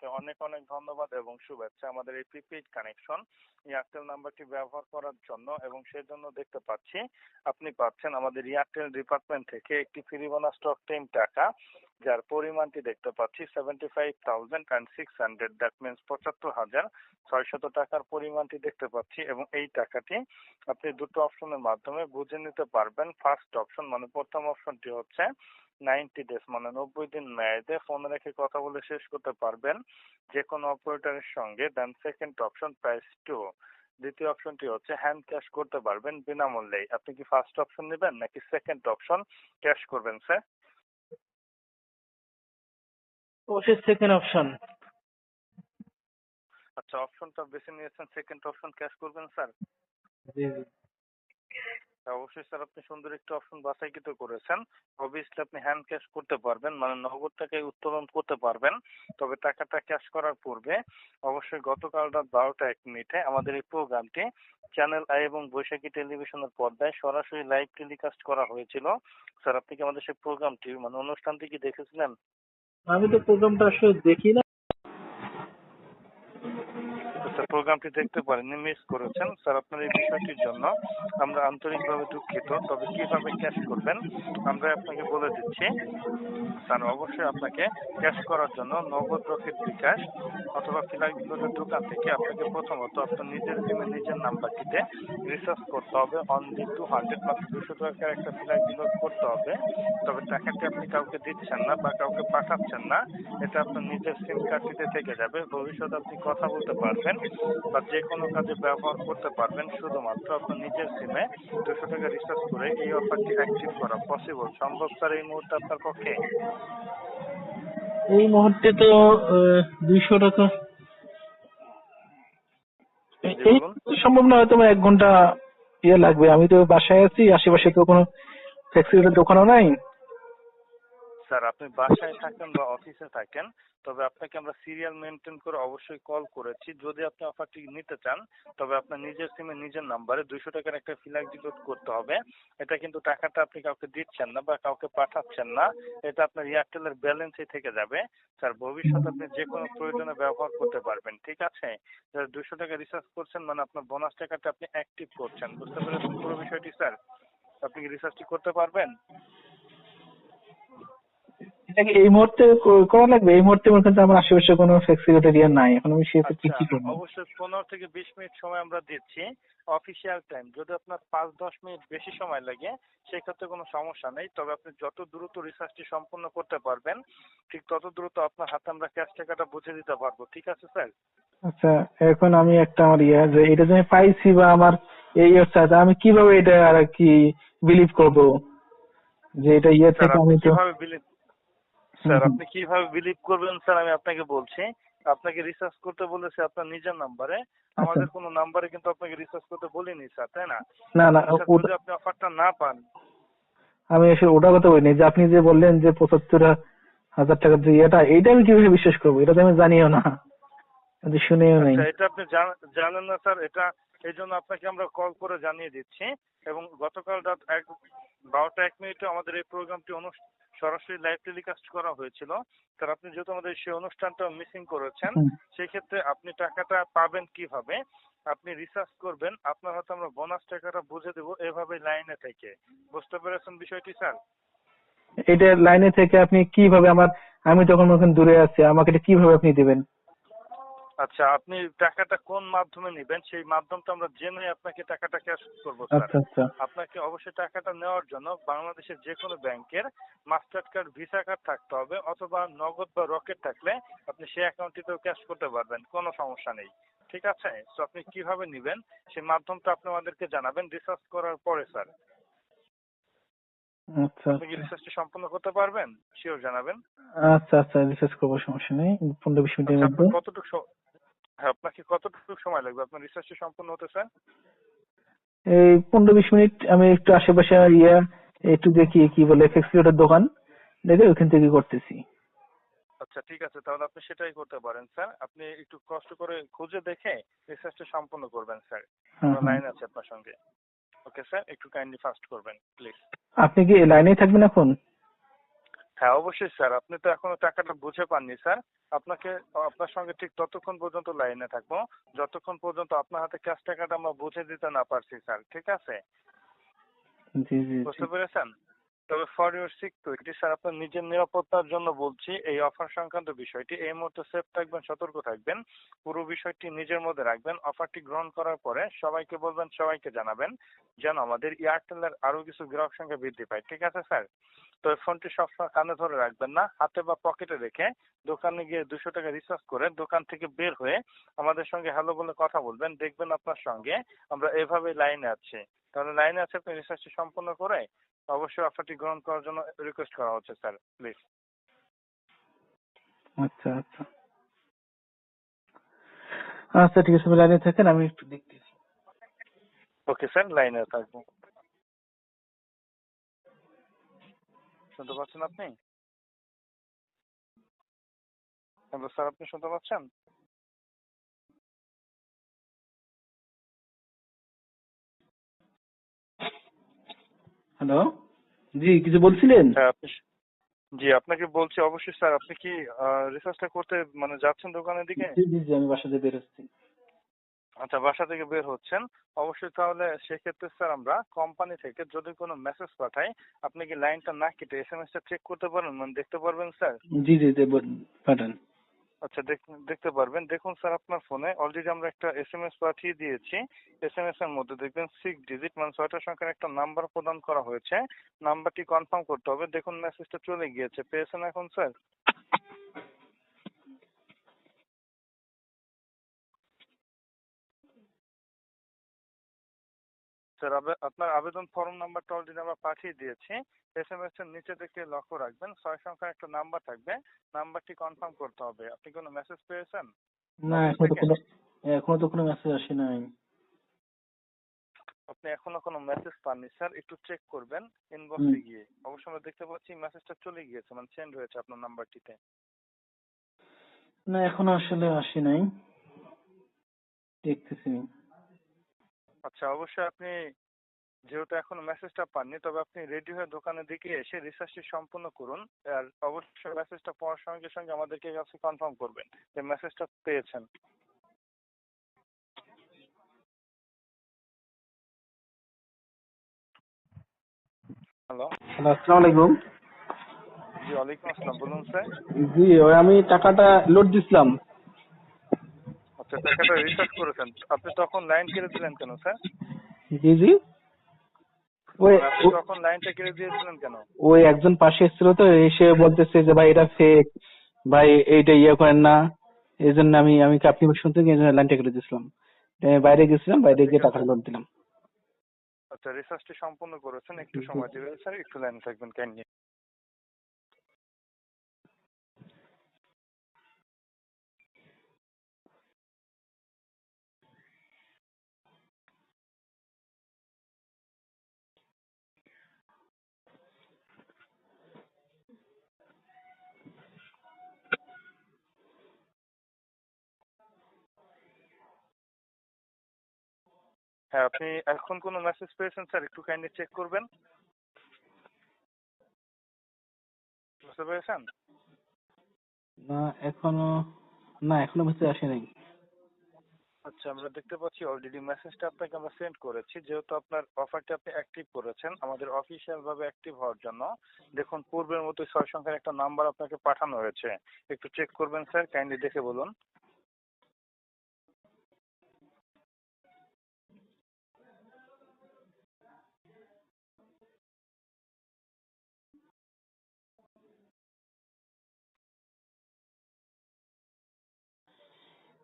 আপনাকে অনেক অনেক ধন্যবাদ এবং শুভেচ্ছা। আমাদের এই প্রিপেইড কানেকশন এয়ারটেল নাম্বারটি ব্যবহার করার জন্য এবং সেজন্য দেখতে পাচ্ছি, আপনি পাচ্ছেন আমাদের এয়ারটেল ডিপার্টমেন্ট থেকে একটি ফ্রি বোনাস স্টক টেন টাকা। যার পরিমাণটি দেখতে পাচ্ছি seventy five thousand and six hundred that means পঁচাত্তর হাজার ছয়শত টাকার পরিমাণটি দেখতে পাচ্ছি এবং এই টাকাটি আপনি দুটো অপশনের মাধ্যমে বুঝে নিতে পারবেন। ফার্স্ট অপশন মানে প্রথম অপশনটি হচ্ছে নাইনটি ডেজ মানে নব্বই দিন মেয়াদে ফোন রেখে কথা বলে শেষ করতে পারবেন যে কোনো অপারেটরের সঙ্গে। Then second option price two দ্বিতীয় অপশনটি হচ্ছে হ্যান্ড ক্যাশ করতে পারবেন বিনামূল্যেই। আপনি কি ফার্স্ট অপশন নেবেন নাকি সেকেন্ড অপশন ক্যাশ করবেন স্যার অবশ্যই সেকেন্ড অপশন আচ্ছা অপশনটা বেছে নিয়েছেন সেকেন্ড অপশন ক্যাশ করবেন স্যার জি জি। অবশ্যই স্যার আপনি সুন্দর একটি অপশন বাছাইকৃত করেছেন। অবভিয়াসলি আপনি হ্যান্ড ক্যাশ করতে পারবেন মানে নগদ টাকায় উত্তোলন করতে পারবেন তবে টাকাটা ক্যাশ করার পূর্বে অবশ্যই গতকাল রাত বারোটা এক মিনিটে আমাদের এই প্রোগ্রামটি চ্যানেল আই এবং বৈশাখী টেলিভিশনের পর্দায় সরাসরি লাইভ টেলিকাস্ট করা হয়েছিল। স্যার আপনি কি আমাদের সেই প্রোগ্রামটি মানে অনুষ্ঠানটি কি দেখেছিলেন? আমি তো প্রোগ্রামটা আসলে দেখি না। প্রোগ্রামটি দেখতে পারেননি মিস করেছেন। স্যার আপনার এই বিষয়টির জন্য আমরা আন্তরিকভাবে দুঃখিত। তবে কীভাবে ক্যাশ করবেন, আমরা আপনাকে বলে দিচ্ছি। স্যার অবশ্যই আপনাকে ক্যাশ করার জন্য নগদ রকেট বিকাশ অথবা ফিলাক বিপদের দোকান থেকে আপনাকে প্রথমত আপনার নিজের সিমে নিজের নাম্বারটিতে রিচার্জ করতে হবে। অনলি টু হান্ড্রেড মাত্র দুশো টাকার একটা ফিলাক বিলোড করতে হবে। তবে টাকাটি আপনি কাউকে দিচ্ছেন না বা কাউকে পাঠাচ্ছেন না, এটা আপনার নিজের সিম কার্ডটিতে থেকে যাবে। ভবিষ্যতে আপনি কথা বলতে পারবেন। বা যে কোনো কাজে ব্যবহার করতে পারবেন শুধুমাত্র আপনার নিজের সিমে দুশো টাকা রিচার্জ করে এই অফারটি অ্যাক্টিভ করা পসিবল সম্ভব স্যার এই মুহূর্তে আপনার পক্ষে? এই মুহূর্তে তো দুইশো টাকা। সম্ভব না হয়তো এক ঘণ্টা ইয়ে লাগবে। আমি তো বাসায় আছি আশেপাশে তো কোনো ফ্যাক্টরির দোকানও নাই। স্যার, আপনি বাসায় থাকেন বা অফিসে থাকেন, তবে আপনাকে আমরা সিরিয়াল মেনটেন করে অবশ্যই কল করেছি। যদি আপনি অফারটি নিতে চান, তবে আপনার নিজের সিমে নিজের নাম্বারে দুইশো টাকার একটা ফিলাক ডিলোড করতে হবে। এটা কিন্তু টাকাটা আপনি কাউকে দিচ্ছেন না বা কাউকে পাঠাচ্ছেন না। এটা আপনার এয়ারটেলের ব্যালেন্সে থেকে যাবে। স্যার, ভবিষ্যতে আপনি যে কোনো প্রয়োজনে ব্যবহার করতে পারবেন, ঠিক আছে? দুশো টাকা রিচার্জ করছেন মানে আপনার বোনাস টাকাটা আপনি অ্যাক্টিভ করছেন, বুঝতে পেরেছেন পুরো বিষয়টি, স্যার? আপনি কি রিচার্জটি করতে পারবেন? এটা কি এই মুহূর্তে করা লাগবে এই মুহূর্তে মনে করতে আমার আশেপাশে কোনো ফ্যাক্টরি নাই এখন আমি সেক্ষেত্রে কি আচ্ছা, করব? অবশ্যই পনেরো থেকে বিশ মিনিট সময় আমরা দিচ্ছি অফিসিয়াল টাইম যদি আপনার পাঁচ দশ মিনিট বেশি সময় লাগে সেক্ষেত্রে কোনো সমস্যা নেই তবে আপনি যত দ্রুত রিসার্চটি সম্পূর্ণ করতে পারবেন ঠিক তত দ্রুত আপনার হাতে আমরা ক্যাশ টাকাটা বুঝে দিতে পারব ঠিক আছে স্যার? আচ্ছা এখন আমি একটা আমার ইয়ে যে এটা যে আমি পাইছি বা আমার এই হচ্ছে তা আমি কীভাবে এটা আর কি বিলিভ করব? যে এটা ইয়ে থেকে আমি তো কীভাবে বিলিভ স্যার আপনি কীভাবে বিলিভ করবেন স্যার আমি আপনাকে বলছি। আপনাকে রিসার্চ করতে বলেছে আপনার নিজের নাম্বারে আমাদের কোনো নাম্বারে কিন্তু আপনাকে রিসার্চ করতে বলিনি স্যার তাই না? না না যদি আপনি অফারটা না পান। আমি আসলে ওটা কথা বলিনি যে আপনি যে বললেন যে পঁচাত্তর হাজার টাকার যে ইয়েটা এইটা আমি কীভাবে বিশ্বাস করব? এটা তো আমি জানিও না। শুনেও নেই। আচ্ছা এটা আপনি জান- জানেন না স্যার এটা এই জন্য আপনাকে আমরা কল করে জানিয়ে দিচ্ছি। এবং গতকাল রাত এক বারোটা এক মিনিটে আমাদের এই প্রোগ্রামটি অনু- সরাসরি লাইভ টেলিকাস্ট করা হয়েছিল। তার আপনি যেহেতু আমাদের সেই অনুষ্ঠানটা মিসিং করেছেন সেই ক্ষেত্রে আপনি টাকাটা পাবেন কীভাবে? আপনি রিসার্চ করবেন আপনার হয়তো আমরা বোনাস টাকাটা বুঝে দেব এভাবে লাইনে থেকে। বুঝতে পেরেছেন বিষয়টি স্যার এটা লাইনে থেকে আপনি কীভাবে আমার আমি যখন ওখানে দূরে আছি আমাকে এটা কীভাবে আপনি দিবেন? আচ্ছা আপনি টাকাটা কোন মাধ্যমে নেবেন? সেই মাধ্যমটা আমরা জেনে আপনাকে টাকাটা ক্যাশ করব স্যার আচ্ছা আচ্ছা। আপনাকে অবশ্যই টাকাটা নেওয়ার জন্য বাংলাদেশের যে কোনো ব্যাংকের মাস্টার কার্ড ভিসা কার্ড থাকতে হবে অথবা নগদ বা রকেট থাকলে আপনি সেই অ্যাকাউন্টটিতেও ক্যাশ করতে পারবেন কোনো সমস্যা নেই। ঠিক আছে? তো আপনি কীভাবে নেবেন? সেই মাধ্যমটা আপনি আমাদেরকে জানাবেন রিসার্চ করার পরে স্যার আচ্ছা আপনি কি রিসার্চটি সম্পূর্ণ করতে পারবেন? শিওর জানাবেন। আচ্ছা আচ্ছা রিসার্চ করব সমস্যা নেই। পনেরো বিশ মিনিটের আচ্ছা, মধ্যে। কতটুকু হ্যাঁ আপনাকে কতটুকু সময় লাগবে? আপনার রিসার্চটি সম্পূর্ণ হতে স্যার এই পনেরো বিশ মিনিট আমি একটু আশেপাশে ইয়ে একটু দেখি কি বলে দোকান দেখে ওখান থেকে করতেছি। আচ্ছা ঠিক আছে তাহলে আপনি সেটাই করতে পারেন স্যার। আপনি একটু কষ্ট করে খুঁজে দেখে রিসার্চটা সম্পূর্ণ করবেন স্যার। লাইন আছে আপনার সঙ্গে? ওকে স্যার একটু কাইন্ডলি ফাস্ট করবেন প্লিজ আপনি কি লাইনেই থাকবেন এখন? হ্যাঁ অবশ্যই স্যার। আপনি তো এখনও টাকাটা বুঝে পাননি স্যার। আপনাকে আপনার সঙ্গে ঠিক ততক্ষণ পর্যন্ত লাইনে থাকব। যতক্ষণ পর্যন্ত আপনার হাতে ক্যাশ টাকাটা আমরা বুঝে দিতে না পারছি স্যার ঠিক আছে? জি জি বুঝতে পেরেছেন? তবে ফর ইউর সিকিউরিটি স্যার, আপনার নিজের নিরাপত্তার জন্য বলছি, এই অফার সংক্রান্ত বিষয়টি, এই মুহূর্তে সেফ থাকবেন, সতর্ক থাকবেন, পুরো বিষয়টি নিজের মধ্যে রাখবেন। অফারটি গ্রহণ করার পরে সবাইকে বলবেন, সবাইকে জানাবেন যেন আমাদের এয়ারটেলের আরও কিছু গ্রাহক সংখ্যা বৃদ্ধি পায়। ঠিক আছে স্যার? তো ফোনটি সবসময় কানে ধরে রাখবেন না, হাতে বা পকেটে রেখে দোকানে গিয়ে দুশো টাকা রিচার্জ করে দোকান থেকে বের হয়ে আমাদের সঙ্গে হ্যালো বলে কথা বলবেন, দেখবেন আপনার সঙ্গে আমরা এভাবে লাইনে আছি। তাহলে লাইনে আছে, আপনি রিসার্চটি সম্পূর্ণ করে অবশ্যই অফারটি গ্রহণ করার জন্য রিকোয়েস্ট করা হচ্ছে স্যার প্লিজ আচ্ছা আচ্ছা। আচ্ছা ঠিক আছে লাইনে থাকেন আমি একটু দেখতেছি ওকে স্যার লাইনে থাকব শুনতে পাচ্ছেন আপনি? হ্যালো স্যার আপনি শুনতে পাচ্ছেন? হ্যালো জি কিছু বলছিলেন? হ্যাঁ জি আপনাকে বলছি অবশ্যই স্যার আপনি কি রিসার্চটা করতে মানে যাচ্ছেন দোকানের দিকে? জি জি আমি বাসা থেকে বেরোচ্ছি আচ্ছা বাসা থেকে বের হচ্ছেন। অবশ্যই তাহলে সেক্ষেত্রে স্যার আমরা কোম্পানি থেকে যদি কোনো মেসেজ পাঠাই আপনি কি লাইনটা না কেটে এস এম এসটা চেক করতে পারবেন? মানে দেখতে পারবেন স্যার? জি জি পাঠান। আচ্ছা দেখ- দেখতে পারবেন। দেখুন স্যার, আপনার ফোনে অলরেডি আমরা একটা এস এম এস পাঠিয়ে দিয়েছি। এস এম এস এর মধ্যে দেখবেন সিক্স ডিজিট মানে ছয়টা সংখ্যার একটা নাম্বার প্রদান করা হয়েছে। নাম্বারটি কনফার্ম করতে হবে। দেখুন মেসেজটা চলে গিয়েছে। পেয়েছেন এখন স্যার স্যার আপনার আবেদন ফর্ম নাম্বারটা অলরেডি আমরা পাঠিয়ে দিয়েছি। এস এম এস এর নিচে দেখে লক্ষ্য রাখবেন। ছয় সংখ্যার একটা নাম্বার থাকবে। নাম্বারটি কনফার্ম করতে হবে। আপনি কোনো মেসেজ পেয়েছেন? না এখনও তো কোনো এখনও তো কোনো মেসেজ আসে নাই। আপনি এখনও কোনো মেসেজ পাননি স্যার? একটু চেক করবেন ইনবক্সে গিয়ে। অবশ্য আমরা দেখতে পাচ্ছি মেসেজটা চলে গিয়েছে মানে সেন্ড হয়েছে আপনার নাম্বারটিতে। না এখনও আসলে আসে নাই। দেখতেছি। আচ্ছা অবশ্যই আপনি যেহেতু এখনও মেসেজটা পাননি তবে আপনি রেডি হয়ে দোকানের দিকে এসে রিসার্চটি সম্পূর্ণ করুন। আর অবশ্যই মেসেজটা পাওয়ার সঙ্গে সঙ্গে আমাদেরকে কাছে কনফার্ম করবেন যে মেসেজটা পেয়েছেন। হ্যালো হ্যালো আসসালামু আলাইকুম। জি ওয়ালাইকুম আসসালাম বলুন স্যার। জি ওই আমি টাকাটা লোড দিছিলাম। আচ্ছা টাকাটা রিচার্জ করেছেন। আপনি তখন লাইন কেটে দিলেন কেন স্যার জি জি। ওই তখন লাইনটা কেটে দিয়েছিলেন কেন? ওই একজন পাশে এসেছিল তো এসে বলতেছে যে ভাই এটা ফেক ভাই এইটা ইয়ে করেন না। এই জন্য আমি আমি আপনি শুনতে গিয়ে লাইনটা কেটে দিয়েছিলাম। আমি বাইরে গেছিলাম বাইরে গিয়ে টাকা লোড দিলাম। আচ্ছা রিসার্চটি সম্পূর্ণ করেছেন একটু সময় দেবেন স্যার একটু লাইনে থাকবেন কাইন্ডলি হ্যাঁ আপনি এখন কোনো মেসেজ পেয়েছেন? স্যার একটু কাইন্ডলি চেক করবেন। বুঝতে পেরেছেন? না এখনও না এখনও মেসেজ আসে নাই। আচ্ছা আমরা দেখতে পাচ্ছি অলরেডি মেসেজটা আপনাকে আমরা সেন্ড করেছি। যেহেতু আপনার অফারটি আপনি অ্যাক্টিভ করেছেন আমাদের অফিসিয়াল ভাবে অ্যাক্টিভ হওয়ার জন্য। দেখুন পূর্বের মতো ছয় সংখ্যার একটা নাম্বার আপনাকে পাঠানো হয়েছে। একটু চেক করবেন স্যার কাইন্ডলি দেখে বলুন।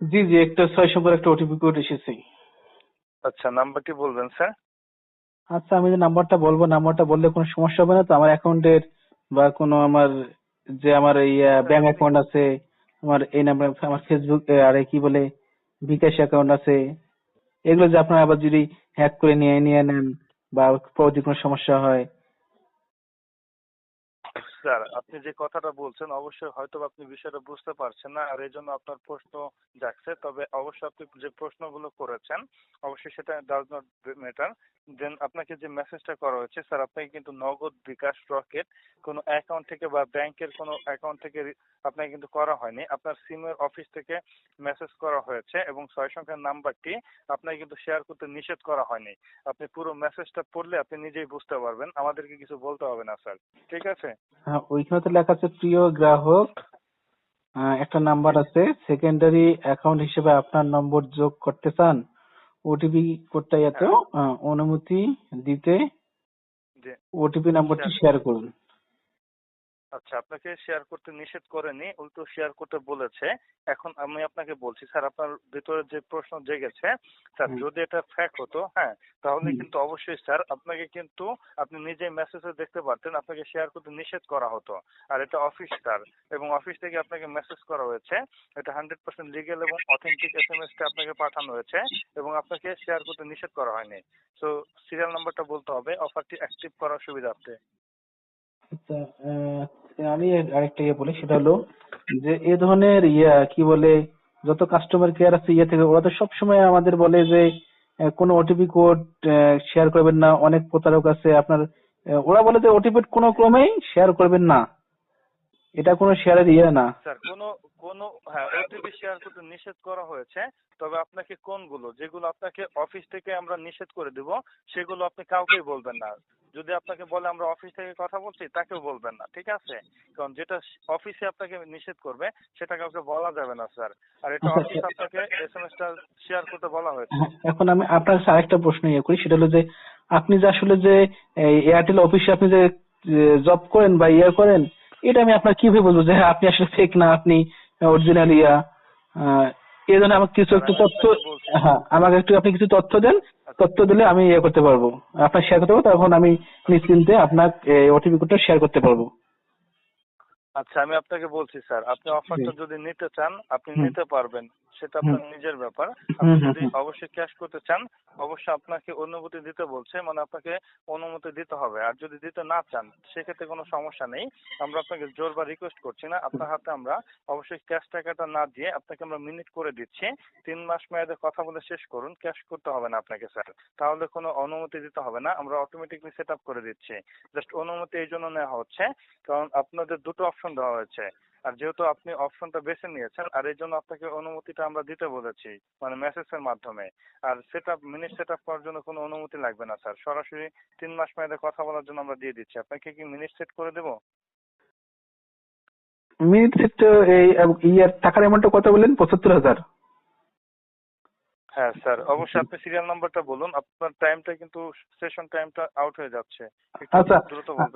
জি জি একটা ছয় সম্পর একটা ওটিপি কোড এসেছে। আচ্ছা নাম্বারটি বলবেন স্যার? আচ্ছা আমি যে নাম্বারটা বলব নাম্বারটা বললে কোনো সমস্যা হবে না তো। আমার অ্যাকাউন্টের বা কোনো আমার যে আমার এই ব্যাংক অ্যাকাউন্ট আছে আমার এই নাম্বার আমার ফেসবুক আর কি বলে বিকাশ অ্যাকাউন্ট আছে। এগুলো যে আপনারা আবার যদি হ্যাক করে নিয়ে নিয়ে নেন বা পরবর্তী কোনো সমস্যা হয় স্যার, আপনি যে কথাটা বলছেন, অবশ্যই হয়তো আপনি বিষয়টা বুঝতে পারছেন না, আর এই জন্য আপনার প্রশ্ন জাগছে তবে অবশ্যই আপনি যে প্রশ্নগুলো করেছেন, অবশ্যই সেটা ডাজ নট ম্যাটার দেন আপনাকে যে মেসেজটা করা হয়েছে স্যার আপনাকে কিন্তু নগদ বিকাশ রকেট কোনো অ্যাকাউন্ট থেকে বা ব্যাংকের কোনো অ্যাকাউন্ট থেকে আপনাকে কিন্তু করা হয়নি। আপনার সিমের অফিস থেকে মেসেজ করা হয়েছে এবং ছয় সংখ্যার নাম্বারটি আপনাকে কিন্তু শেয়ার করতে নিষেধ করা হয়নি। আপনি পুরো মেসেজটা পড়লে আপনি নিজেই বুঝতে পারবেন। আমাদেরকে কিছু বলতে হবে না স্যার ঠিক আছে? হ্যাঁ ওইখানে তো লেখা আছে, প্রিয় গ্রাহক একটা নাম্বার আছে। সেকেন্ডারি অ্যাকাউন্ট হিসেবে আপনার নম্বর যোগ করতে চান ওটিপি কোডটা এত অনুমতি দিতে ওটিপি নাম্বারটি Share শেয়ার করুন। আচ্ছা আপনাকে শেয়ার করতে নিষেধ করেনি উল্টো শেয়ার করতে বলেছে। এখন আমি আপনাকে বলছি স্যার আপনার ভিতরে যে প্রশ্ন জেগেছে স্যার যদি এটা ফ্যাক হতো হ্যাঁ তাহলে কিন্তু অবশ্যই স্যার আপনাকে কিন্তু আপনি নিজে মেসেজে দেখতে পারতেন আপনাকে শেয়ার করতে নিষেধ করা হতো। আর এটা অফিস স্যার এবং অফিস থেকে আপনাকে মেসেজ করা হয়েছে। এটা হান্ড্রেড পার্সেন্ট লিগেল এবং অথেন্টিক এস এম এসটা আপনাকে পাঠানো হয়েছে এবং আপনাকে শেয়ার করতে নিষেধ করা হয়নি। সো সিরিয়াল নাম্বারটা বলতে হবে অফারটি অ্যাক্টিভ করার সুবিধার্থে। আচ্ছা আমি আরেকটা ইয়ে বলি, সেটা হলো যে এ ধরনের ইয়া, কি বলে, যত কাস্টমার কেয়ার আছে ইয়ে থেকে, ওরা তো সবসময় আমাদের বলে যে কোনো ওটিপি কোড শেয়ার করবেন না, অনেক প্রতারক আছে, আপনার ওরা বলে যে ওটিপি কোনো ক্রমেই শেয়ার করবেন না। এটা কোনো শেয়ারের ইয়ে না। স্যার, কোনো কোনো হ্যাঁ ওটিপি শেয়ার করতে নিষেধ করা হয়েছে, তবে আপনাকে কোনগুলো? যেগুলো আপনাকে অফিস থেকে আমরা নিষেধ করে দিব, সেগুলো আপনি কাউকেই বলবেন না। যদি আপনাকে বলে আমরা অফিস থেকে কথা বলছি তাকেও বলবেন না ঠিক আছে? কারণ যেটা অফিসে আপনাকে নিষেধ করবে সেটা কাউকে বলা যাবে না স্যার আর এটা আচ্ছা, অফিস আপনাকে এস এম এসটা শেয়ার করতে বলা হয়েছে। হ্যাঁ, এখন আমি আপনার কাছে আরেকটা প্রশ্ন ইয়ে করি সেটা হলো যে আপনি যে আসলে যে এয়ারটেল অফিসে আপনি যে জব করেন বা ইয়ে করেন এটা আমি আপনার কীভাবে বলব যে হ্যাঁ, আপনি আসলে ফেক না আপনি অরিজিনাল ইয়া এই জন্য আমাকে কিছু একটু তথ্য হ্যাঁ আমাকে একটু আপনি কিছু তথ্য দেন তথ্য দিলে আমি ইয়ে করতে পারব। আপনার শেয়ার করতে পারব তখন আমি নিশ্চিন্তে আপনার ওটিপি কোডটা শেয়ার করতে পারব। আচ্ছা আমি আপনাকে বলছি স্যার। আপনি অফারটা যদি নিতে চান আপনি নিতে পারবেন। সেটা আপনার নিজের ব্যাপার। আপনি যদি অবশ্যই ক্যাশ করতে চান অবশ্যই আপনাকে অনুমতি দিতে বলছে মানে আপনাকে অনুমতি দিতে হবে। আর যদি দিতে না চান সেক্ষেত্রে কোনো সমস্যা নেই। আমরা আপনাকে জোর বা রিকোয়েস্ট করছি না। আপনার হাতে আমরা অবশ্যই ক্যাশ টাকাটা না দিয়ে আপনাকে আমরা মিনিট করে দিচ্ছি। তিন মাস মেয়াদে কথা বলে শেষ করুন। ক্যাশ করতে হবে না আপনাকে স্যার। তাহলে কোনো অনুমতি দিতে হবে না। আমরা অটোমেটিকলি সেট আপ করে দিচ্ছি। জাস্ট অনুমতি এই জন্য নেওয়া হচ্ছে। কারণ আপনাদের দুটো অপশন দেওয়া হয়েছে। আর যেহেতু আপনি অপশনটা বেছে নিয়েছেন, আর এই জন্য আপনাকে অনুমতিটা আমরা দিতে বলেছি মানে মেসেজের মাধ্যমে। আর set up minute set up করার জন্য কোনো অনুমতি লাগবে না স্যার সরাসরি তিন মাস মেয়াদে কথা বলার জন্য আমরা দিয়ে দিচ্ছি। আপনাকে কি মিনিট সেট করে দেবো? মিনিট সেট এই ইয়ার টাকার অ্যামাউন্টটা কত বললেন? পঁচাত্তর হাজার। হ্যাঁ স্যার। অবশ্যই আপনি সিরিয়াল নাম্বারটা বলুন। আপনার টাইমটা কিন্তু সেশন টাইমটা আউট হয়ে যাচ্ছে। আচ্ছা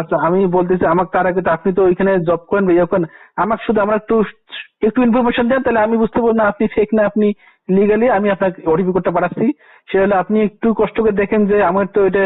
আচ্ছা আমি বলতেছি আমাকে তার আগে তো আপনি তো ওইখানে জব করেন ইয়ে করেন। আমাকে শুধু আমার একটু একটু ইনফরমেশন দেন তাহলে আমি বুঝতে পারব না আপনি ফেক না আপনি লিগালি আমি আপনাকে ওটিপি করতে পাঠাচ্ছি। সেটা হলে আপনি একটু কষ্ট করে দেখেন যে আমার তো এটা